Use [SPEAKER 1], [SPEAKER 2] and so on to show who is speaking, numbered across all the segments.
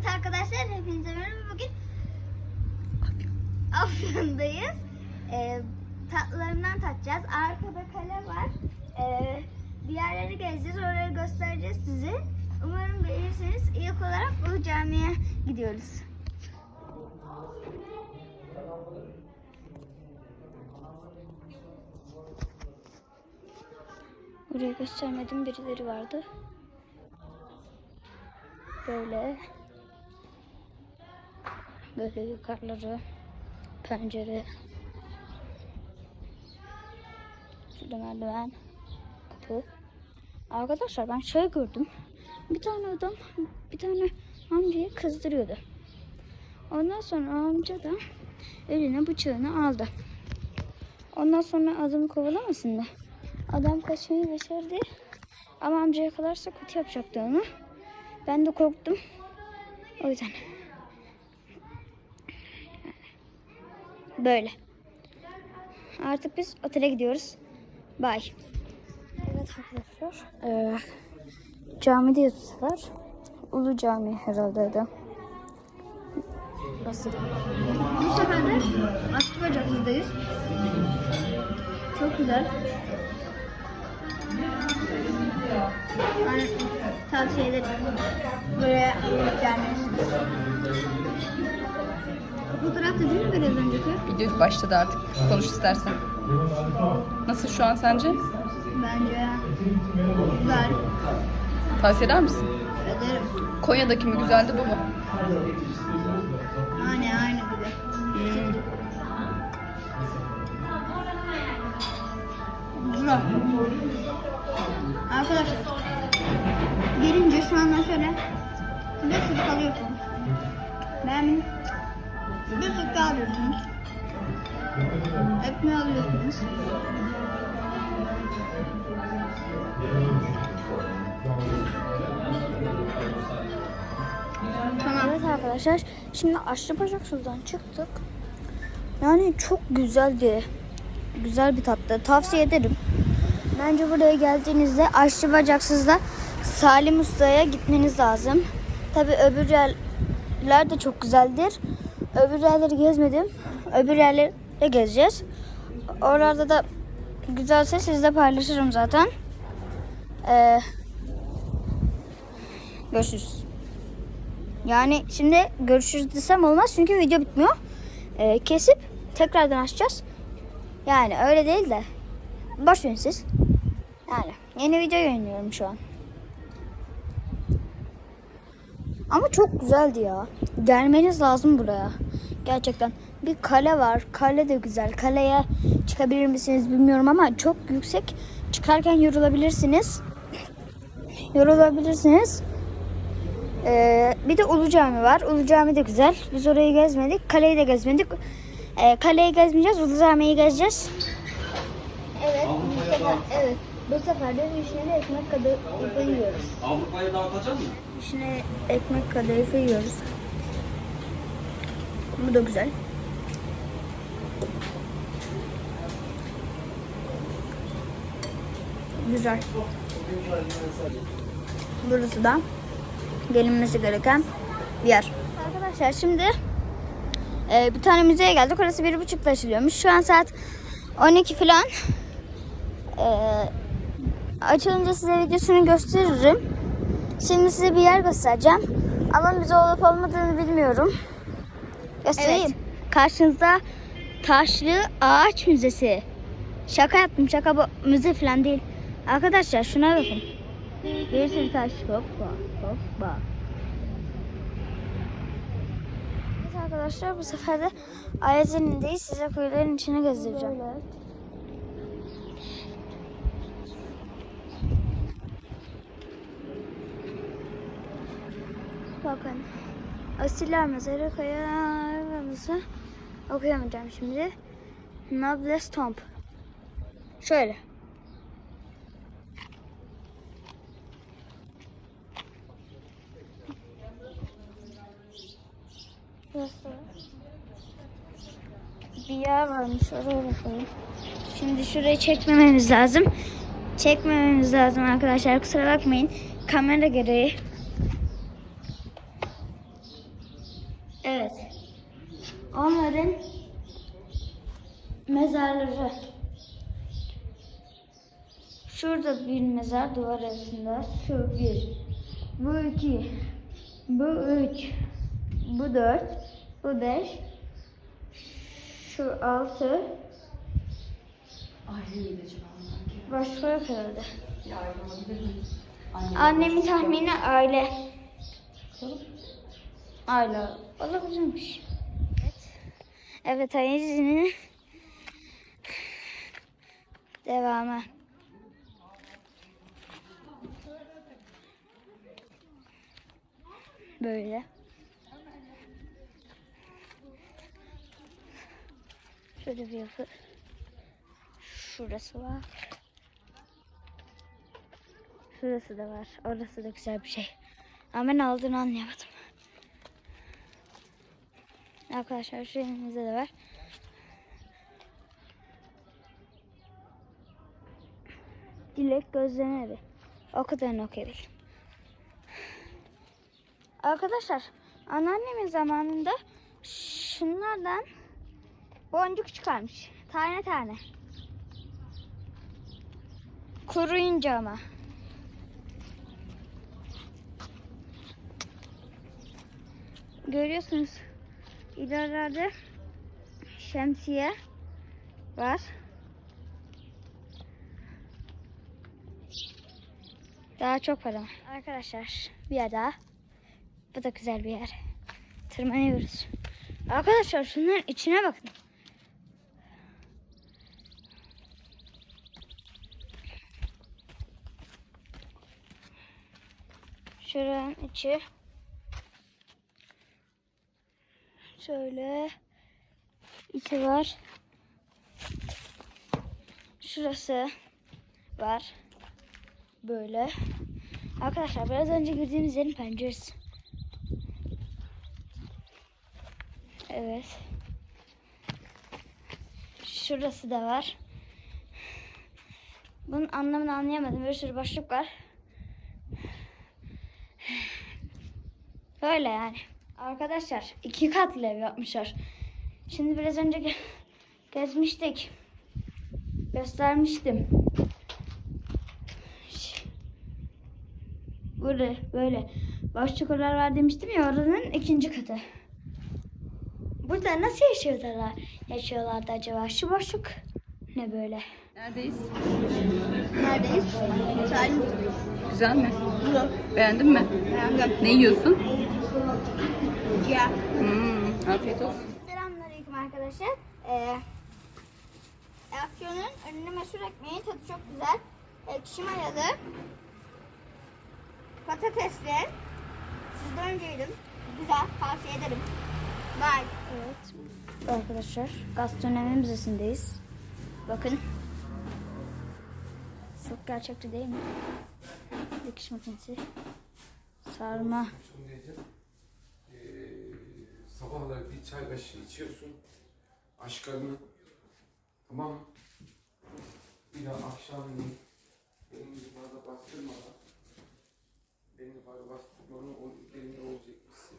[SPEAKER 1] Evet arkadaşlar hepinize merhaba. Bugün Afyon'dayız. Ee, tatlılarından tatacağız. Arkada kale var. Ee, bir yerleri gezeceğiz. Oraları göstereceğiz size. Umarım beğenirsiniz. İlk olarak bu camiye gidiyoruz. Buraya göstermedim birileri vardı. Böyle böyle yukarıları pencere. Şurada merdiven kapı. Arkadaşlar ben şey gördüm. Bir tane adam bir tane amcayı kızdırıyordu. Ondan sonra amca da eline bıçağını aldı. Ondan sonra adamı kovalamasın da. Adam kaçmayı başardı. Ama amca yakalarsa kötü yapacaktı onu. Ben de korktum. O yüzden Böyle. Artık biz otele gidiyoruz. Bye. Evet arkadaşlar. Ee, camide yatıyorlar. Ulu Cami herhalde adı. Basın. Bu sefer de Aslı Bacaklı'dayız. Çok güzel. Yani tavsiye ederim. Buraya gelmelisiniz. Fotoğraf değil mi biraz önceki?
[SPEAKER 2] Video başladı artık. Konuş istersen. Nasıl şu an sence?
[SPEAKER 1] Bence güzel.
[SPEAKER 2] Tavsiye eder misin?
[SPEAKER 1] Ederim.
[SPEAKER 2] Konya'daki mi güzeldi bu mu?
[SPEAKER 1] Aynı aynı gibi. Güzel. Arkadaşlar gelince şu anda şöyle bir sık alıyorsunuz. Ben bir daha alıyorsunuz. Ekmeği alıyorsunuz. Tamam. Evet arkadaşlar şimdi Aşçı Bacak Su'dan çıktık. Yani çok güzeldi. Güzel bir tatlı. Tavsiye ederim. Bence buraya geldiğinizde Aşçı Bacaksız'da Salim Usta'ya gitmeniz lazım. Tabi öbür yerler de çok güzeldir. Öbür yerleri gezmedim. Öbür yerleri de gezeceğiz. Oralarda da güzelse sizle paylaşırım zaten. Ee, görüşürüz. Yani şimdi görüşürüz desem olmaz çünkü video bitmiyor. Ee, kesip tekrardan açacağız. Yani öyle değil de boş verin siz. Yani yeni video yayınlıyorum şu an. Ama çok güzeldi ya. Gelmeniz lazım buraya. Gerçekten. Bir kale var. Kale de güzel. Kaleye çıkabilir misiniz bilmiyorum ama çok yüksek. Çıkarken yorulabilirsiniz. Yorulabilirsiniz. Ee, bir de Ulu Cami var. Ulu Cami de güzel. Biz orayı gezmedik. Kaleyi de gezmedik. Ee, kaleyi gezmeyeceğiz. Ulu Cami'yi gezeceğiz. Evet. Bu sefer, evet. Bu sefer de vişneli ekmek kadayıfı yiyoruz.
[SPEAKER 3] Avrupa'ya dağıtacak mı?
[SPEAKER 1] Vişne ekmek kadayıfı yiyoruz. Bu da güzel. Güzel. Burası da gelinmesi gereken bir yer. Arkadaşlar şimdi e, bir tane müzeye geldik. Orası bir buçukta açılıyormuş. Şu an saat 12 falan. E, açılınca size videosunu gösteririm. Şimdi size bir yer göstereceğim. Ama müze olup olmadığını bilmiyorum. Göstereyim. Karşınızda Taşlı Ağaç Müzesi. Şaka yaptım. Şaka bu müze falan değil. Arkadaşlar şuna bakın. Bir sürü taş. Hoppa hoppa. Evet arkadaşlar bu sefer de Ayazenin'deyiz. Size kuyuların içine gezdireceğim. Bakın. Asiller mezarı kayalarımızı okuyamayacağım şimdi. Nobles Tomb. Şöyle. Bir yer varmış oraya bakalım. Şimdi şurayı çekmememiz lazım. Çekmememiz lazım arkadaşlar kusura bakmayın. Kamera gereği. Evet. Onların mezarları. Şurada bir mezar duvar arasında. Şu bir. Bu iki. Bu üç. Bu dört. Bu beş. Şu altı.
[SPEAKER 2] Onlarınki?
[SPEAKER 1] Başka yok herhalde.
[SPEAKER 2] Anne,
[SPEAKER 1] Annemin tahmini aile. Aile. Olabilirmiş. Evet. Evet Ayaz'ın devamı. Böyle. Şöyle bir yapı. Şurası var. Şurası da var. Orası da güzel bir şey. Ama ne olduğunu anlayamadım. Arkadaşlar şu elimizde de var. Dilek gözleme evi. O kadarını okuyabildim. Arkadaşlar anneannemin zamanında şunlardan boncuk çıkarmış. Tane tane. Kuruyunca ama. Görüyorsunuz ilerlerde şemsiye var. Daha çok var ama. Arkadaşlar bir daha. Bu da güzel bir yer. Tırmanıyoruz. Arkadaşlar şunların içine bakın. Şuranın içi Şöyle içi var. Şurası var. Böyle. Arkadaşlar biraz önce girdiğimiz yerin penceresi. Evet. Şurası da var. Bunun anlamını anlayamadım. Bir sürü boşluk var. Böyle yani. Arkadaşlar iki katlı ev yapmışlar. Şimdi biraz önce ge- gezmiştik. Göstermiştim. Ş- Böyle boşluklar var demiştim ya oranın ikinci katı. Burada nasıl yaşıyorlar? Yaşıyorlardı acaba? Şu boşluk ne böyle?
[SPEAKER 2] Neredeyiz?
[SPEAKER 1] Neredeyiz? Salim
[SPEAKER 2] Güzel mi? Beğendin mi?
[SPEAKER 1] Beğendim.
[SPEAKER 2] Ne yiyorsun?
[SPEAKER 1] Ya.
[SPEAKER 2] Hmm, afiyet olsun.
[SPEAKER 1] Selamünaleyküm arkadaşlar. Ee, Afyon'un önüne meşhur ekmeği tadı çok güzel. Ekşi mayalı. Patatesli. Sizden önceydim. Güzel. Tavsiye ederim. Bye. Evet. Arkadaşlar gastronomi müzesindeyiz. Bakın. Çok gerçekçi değil mi? Dikiş makinesi. Sarma.
[SPEAKER 3] Eee sabahları bir çay kaşığı içiyorsun. Aşkarını tamam? Bir de akşamleyin elini yukarıda bastırmadan elini yukarıda bastırmanın o elinde olacak hissi.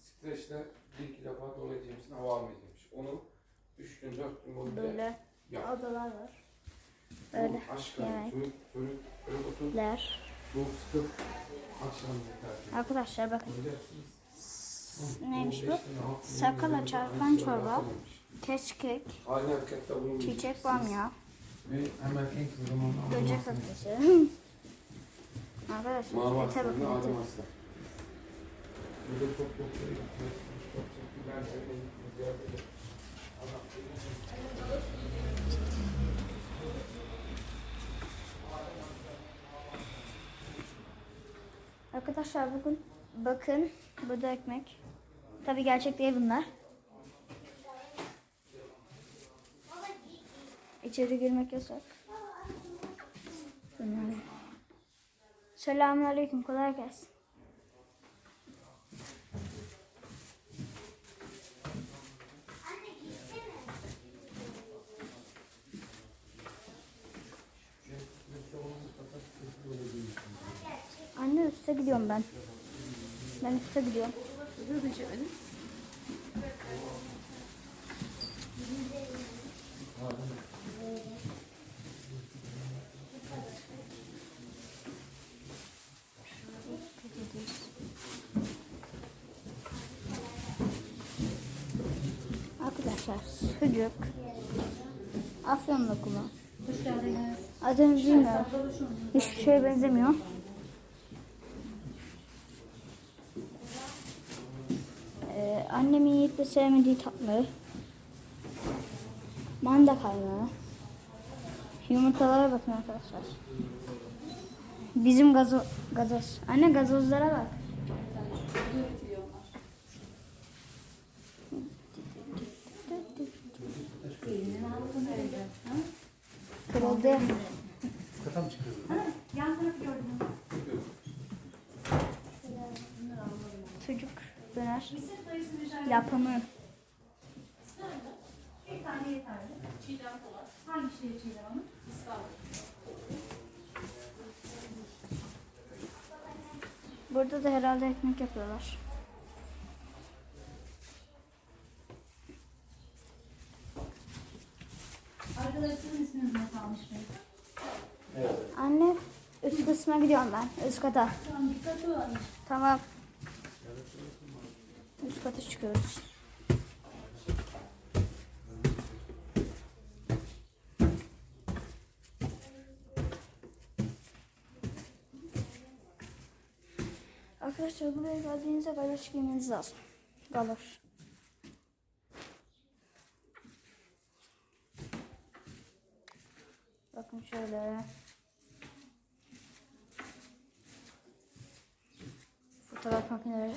[SPEAKER 3] Streçle bir iki defa dolayacağımızın hava almayacakmış. Onu üç gün dört gün boyunca
[SPEAKER 1] Böyle
[SPEAKER 3] yap.
[SPEAKER 1] odalar var. Böyle
[SPEAKER 3] Aşkarını
[SPEAKER 1] yemek.
[SPEAKER 3] sürüp sürüp sürüp otur.
[SPEAKER 1] ler.
[SPEAKER 3] Soğuk sıkıp
[SPEAKER 1] Arkadaşlar bakın. Neymiş bu? Sakala çarpan çorba, keşkek,
[SPEAKER 3] Aynı harekette bulunmayacak.
[SPEAKER 1] çiçek bamya,
[SPEAKER 3] Ve hemen en kısa zamanda
[SPEAKER 1] böcek salatası. Arkadaşlar ete bakın ete.
[SPEAKER 3] adım aslan. Burada çok çok şey çok çok güzel bir yerde de adam
[SPEAKER 1] Arkadaşlar bugün bakın burada ekmek. Tabi gerçek değil bunlar. İçeri girmek yasak. Bunlar. Selamünaleyküm kolay gelsin. Anne üste gidiyorum ben. Ben üste gidiyorum. Arkadaşlar sucuk. Afyon lokumu. Adını bilmiyorum. Hiçbir şeye benzemiyor. Ee, annemin yiyip de sevmediği tatlı. Manda kaymağı. Yumurtalara bakın arkadaşlar. Bizim gazo gazoz. Anne gazozlara bak. Kırıldı. Sucuk döner. Yapımı. Burada da herhalde ekmek yapıyorlar.
[SPEAKER 4] Arkadaşların isminiz ne kalmış mıydı?
[SPEAKER 1] Anne üst kısma gidiyorum ben. Üst kata.
[SPEAKER 4] Tamam dikkatli olun.
[SPEAKER 1] Tamam. Üst kata çıkıyoruz. Arkadaşlar buraya geldiğinizde galoş giymeniz lazım. Galoş. Bakın şöyle. Fotoğraf makineleri.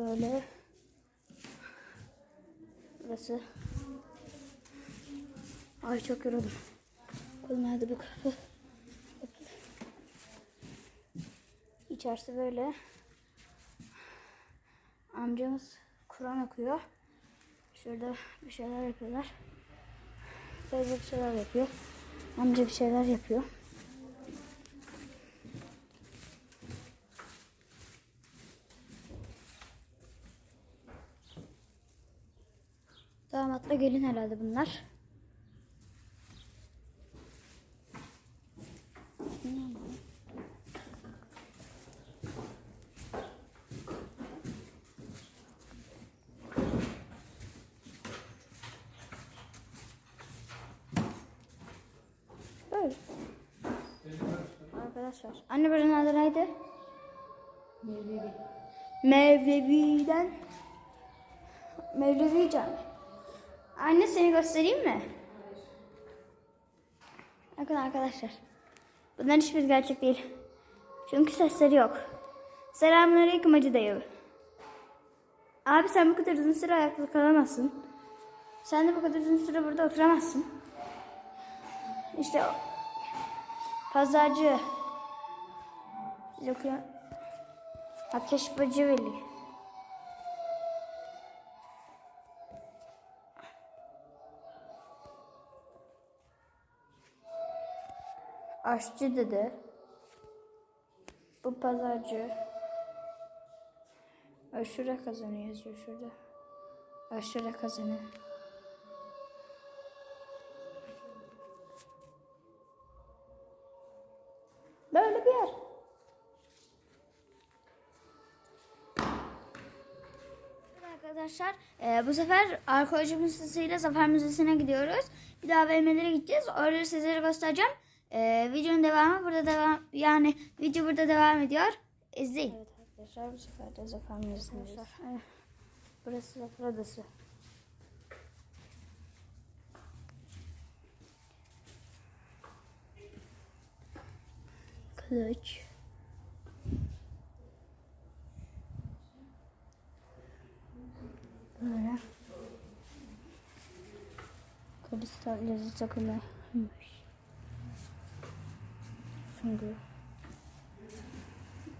[SPEAKER 1] Böyle. Burası. Ay çok yoruldum. Kolum nerede bu? Kapı. İçerisi böyle. Amcamız Kur'an okuyor. Şurada bir şeyler yapıyorlar. Teyze bir şeyler yapıyor. Amca bir şeyler yapıyor. Damatla gelin herhalde bunlar. Böyle. Arkadaşlar. Anne buranın adı neydi?
[SPEAKER 4] Mevlevi.
[SPEAKER 1] Mevlevi'den. Mevlevi Cami. Anne seni göstereyim mi? Bakın arkadaşlar. Bunların hiçbir gerçek değil. Çünkü sesleri yok. Selamünaleyküm Hacı dayı. Abi sen bu kadar uzun süre ayakta kalamazsın. Sen de bu kadar uzun süre burada oturamazsın. İşte. Pazarcı. Yok ya. Ateş Bacı Veli. Aşçı dede. Bu pazarcı. Aşure kazanıyor yazıyor şurada. Aşure kazanıyor. Böyle bir yer. Arkadaşlar e, bu sefer Arkeoloji Müzesi'yle Zafer Müzesi'ne gidiyoruz. Bir daha AVM'lere gideceğiz. Orada sizlere göstereceğim. E, videonun devamı burada devam yani video burada devam ediyor. İzleyin. Evet arkadaşlar bu sefer de Zafer Müzesi'ndeyiz. Evet. Burası Zafer Adası. Kılıç. Böyle. Kristal lezzet takımıymış süngü,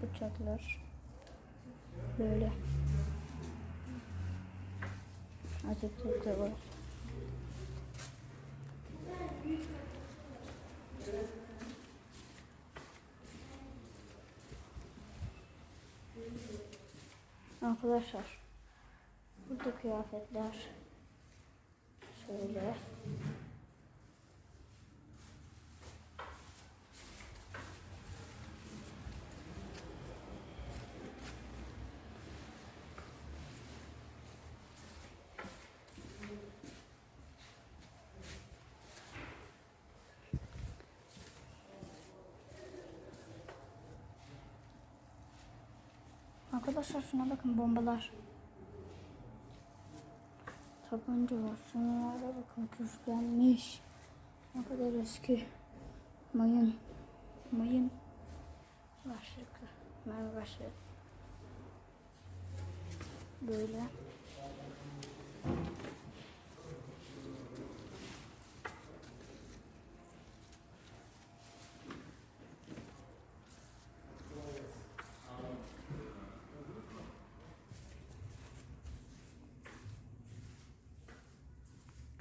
[SPEAKER 1] bıçaklar. Böyle. Acıktık da var. Arkadaşlar burada kıyafetler. Şöyle. Arkadaşlar şuna bakın bombalar. Tabanca var. Şunlara bakın küflenmiş. Ne kadar eski. Mayın. Mayın. Başlıklı. Merhaba başlık. Böyle.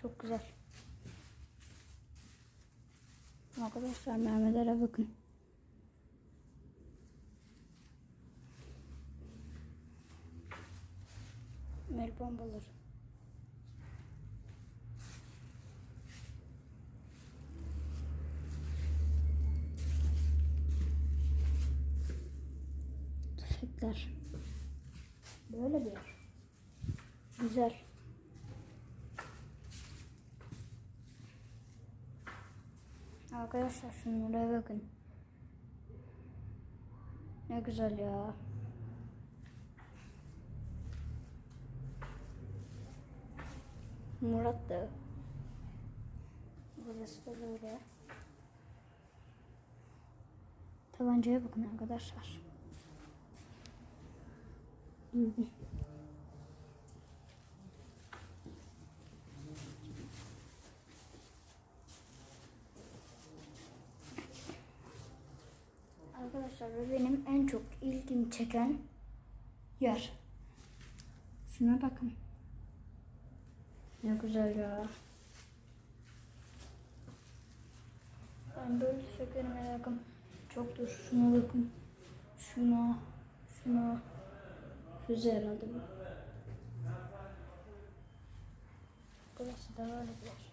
[SPEAKER 1] Çok güzel. Arkadaşlar mermilere bakın. El bombaları. Tüfekler. Böyle bir. Güzel. Arkadaşlar şunlara bakın. Ne güzel ya. Murat da. Burası da böyle. Tabancaya bakın arkadaşlar. Arkadaşlar benim en çok ilgimi çeken yer. Şuna bakın. Ne güzel ya. Ben böyle tüfekleri merakım çoktur. Şuna bakın. Şuna. Şuna. Füze herhalde bu. Burası da böyle bir yer.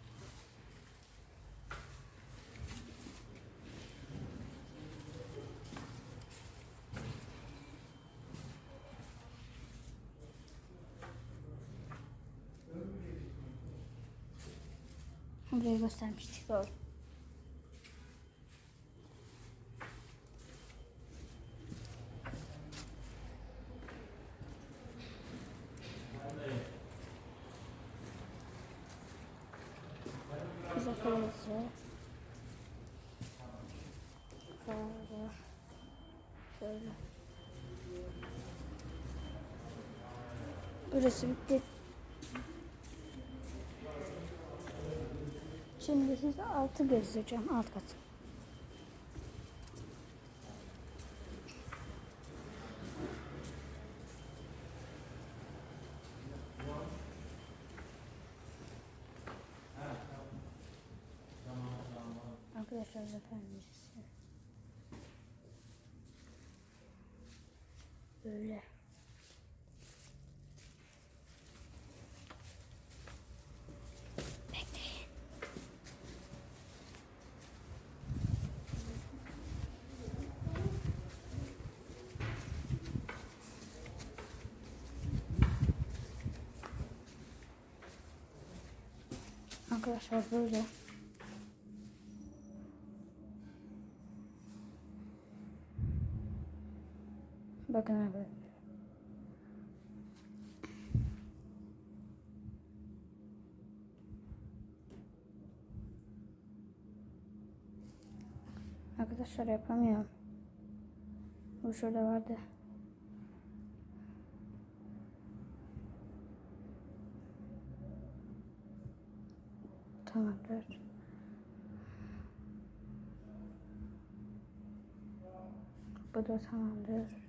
[SPEAKER 1] Burayı göstermiştik doğru. Fırıncısı. Böyle. Şöyle. Burası bitti. Şimdi size altı gezdireceğim alt kat. Arkadaşlar zafer müzesi. Böyle. Bekleyin. Arkadaşlar böyle. Bakın arkadaşlar. Arkadaşlar yapamıyorum. Bu şurada vardı. Tamamdır. Bu da tamamdır.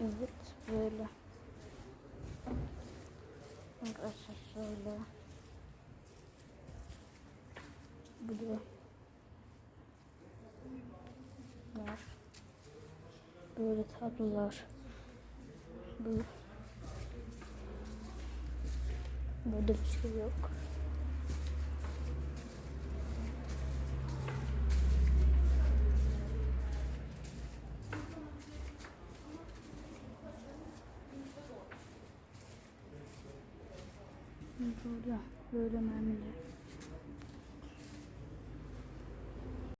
[SPEAKER 1] Evet böyle. Arkadaşlar şöyle. Burada var. Böyle tablolar. Bu. Burada bir şey yok. Burada böyle mermiler.